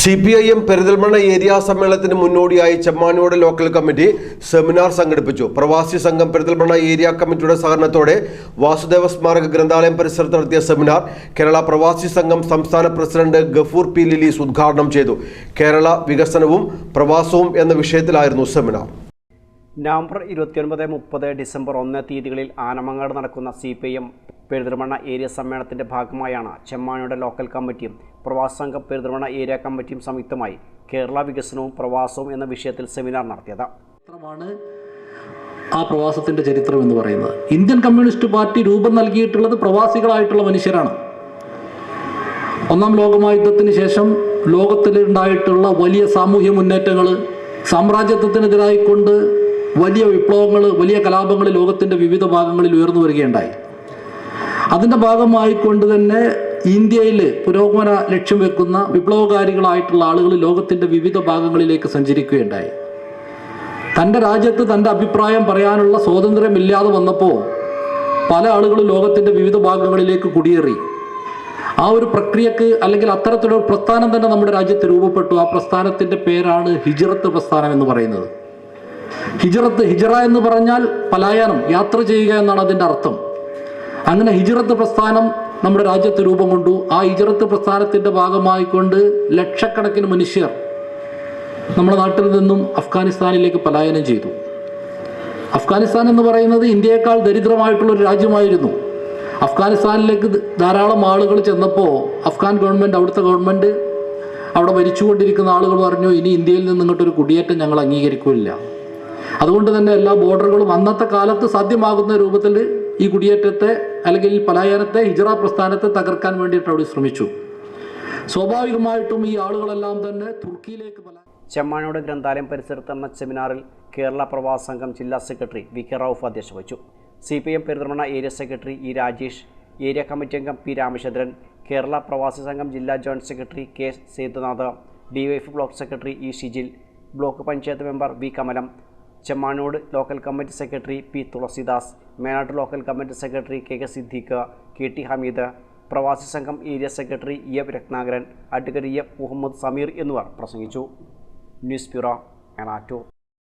C P I M Perinthalmanna area സമ്മേളനത്തിന് മുന്നോടിയായി ചെമ്മാനോട് local committee seminar സംഘടിപ്പിച്ചു. പ്രവാസി സംഘം പെരിന്തൽമണ്ണ ഏരിയ കമ്മിറ്റിയുടെ സഹകരണത്തോടെ വാസുദേവ സ്മാരക ഗ്രന്ഥാലയം പരിസരത്ത് നടത്തിയ സെമിനാർ കേരള പ്രവാസി സംഘം സംസ്ഥാന പ്രസിഡന്റ് ഗഫൂർ പി ലിലീസ് ഉദ്ഘാടനം ചെയ്തു. കേരള വികസനവും പ്രവാസവും എന്ന വിഷയത്തിലായിരുന്നു സെമിനാർ. നവംബർ ഇരുപത്തിയൊൻപത് മുപ്പത് ഡിസംബർ ഒന്ന് തീയതികളിൽ ആനമങ്ങാട് നടക്കുന്ന C P I M Perinthalmanna area സമ്മേളനത്തിന്റെ ഭാഗമായാണ് ചെമ്മാനയുടെ ലോക്കൽ കമ്മിറ്റിയും പ്രവാസ സംഘം പെരുന്തൽമണ്ണ ഏരിയ കമ്മിറ്റിയും സംയുക്തമായി കേരള വികസനവും പ്രവാസവും എന്ന വിഷയത്തിൽ സെമിനാർ നടത്തിയത്. ആ പ്രവാസത്തിന്റെ ചരിത്രം എന്ന് പറയുന്നത്. ഇന്ത്യൻ കമ്മ്യൂണിസ്റ്റ് പാർട്ടി രൂപം നൽകിയിട്ടുള്ളത് പ്രവാസികളായിട്ടുള്ള മനുഷ്യരാണ്. ഒന്നാം ലോകമഹായുദ്ധത്തിന് ശേഷം ലോകത്തിലുണ്ടായിട്ടുള്ള വലിയ സാമൂഹ്യ മുന്നേറ്റങ്ങൾ സാമ്രാജ്യത്വത്തിനെതിരായിക്കൊണ്ട് വലിയ വിപ്ലവങ്ങൾ വലിയ കലാപങ്ങൾ ലോകത്തിന്റെ വിവിധ ഭാഗങ്ങളിൽ ഉയർന്നു വരികയുണ്ടായി. അതിന്റെ ഭാഗമായിക്കൊണ്ട് തന്നെ ഇന്ത്യയിൽ പുരോഗമന ലക്ഷ്യം വെക്കുന്ന വിപ്ലവകാരികളായിട്ടുള്ള ആളുകൾ ലോകത്തിന്റെ വിവിധ ഭാഗങ്ങളിലേക്ക് സഞ്ചരിക്കുകയുണ്ടായി. തന്റെ രാജ്യത്ത് തന്റെ അഭിപ്രായം പറയാനുള്ള സ്വാതന്ത്ര്യമില്ലാതെ വന്നപ്പോൾ പല ആളുകളും ലോകത്തിന്റെ വിവിധ ഭാഗങ്ങളിലേക്ക് കുടിയേറി. ആ ഒരു പ്രക്രിയക്ക് അല്ലെങ്കിൽ അത്തരത്തിലൊരു പ്രസ്ഥാനം തന്നെ നമ്മുടെ രാജ്യത്ത് രൂപപ്പെട്ടു. ആ പ്രസ്ഥാനത്തിന്റെ പേരാണ് ഹിജറത്ത് പ്രസ്ഥാനം എന്ന് പറയുന്നത്. ഹിജറത്ത് ഹിജറ എന്ന് പറഞ്ഞാൽ പലായനം യാത്ര ചെയ്യുക എന്നാണ് അതിന്റെ അർത്ഥം. അങ്ങനെ ഹിജറത്ത് പ്രസ്ഥാനം നമ്മുടെ രാജ്യത്ത് രൂപം കൊണ്ടു. ആ ഹിജറത്ത് പ്രസ്ഥാനത്തിന്റെ ഭാഗമായിക്കൊണ്ട് ലക്ഷക്കണക്കിന് മനുഷ്യർ നമ്മുടെ നാട്ടിൽ നിന്നും അഫ്ഗാനിസ്ഥാനിലേക്ക് പലായനം ചെയ്തു. അഫ്ഗാനിസ്ഥാൻ എന്ന് പറയുന്നത് ഇന്ത്യയേക്കാൾ ദരിദ്രമായിട്ടുള്ളൊരു രാജ്യമായിരുന്നു. അഫ്ഗാനിസ്ഥാനിലേക്ക് ധാരാളം ആളുകൾ ചെന്നപ്പോൾ അഫ്ഗാൻ ഗവൺമെന്റ് അവിടുത്തെ ഗവൺമെന്റ് അവിടെ ഭരിച്ചുകൊണ്ടിരിക്കുന്ന ആളുകൾ പറഞ്ഞു ഇനി ഇന്ത്യയിൽ നിന്ന് ഇങ്ങോട്ടൊരു കുടിയേറ്റം ഞങ്ങൾ അംഗീകരിക്കില്ല. അതുകൊണ്ട് തന്നെ എല്ലാ ബോർഡറുകളും അന്നത്തെ കാലത്ത് സാധ്യമാകുന്ന രൂപത്തിൽ ഈ കുടിയേറ്റത്തെ അല്ലെങ്കിൽ പലായനത്തെ ഹിജറ പ്രസ്ഥാനത്തെ തകർക്കാൻ വേണ്ടിയിട്ട് അവിടെ ശ്രമിച്ചു. സ്വാഭാവികമായിട്ടും ഈ ആളുകളെല്ലാം തന്നെ തുർക്കിയിലേക്ക് പല ചെമ്മാണിയുടെ ഗ്രന്ഥാലയം പരിസരത്ത് നടന്ന സെമിനാറിൽ കേരള പ്രവാസ സംഘം ജില്ലാ സെക്രട്ടറി വി കെ റൌഫ് അധ്യക്ഷ വഹിച്ചു. C P M Perinthalmanna area secretary E Rajesh area committee അംഗം പി രാമചന്ദ്രൻ കേരള പ്രവാസി സംഘം ജില്ലാ joint secretary K Sethunath DYFI block secretary E Shijil block panchayat member V Kamalam Chemmanod local committee secretary P Thulasidas Menatt local committee secretary K K Siddique K T Hameed Pravasi Sangham area secretary E F Rathnakaran advocate E F Muhammad Sameer എന്നിവർ പ്രസംഗിച്ചു. News bureau മേനാറ്റൂർ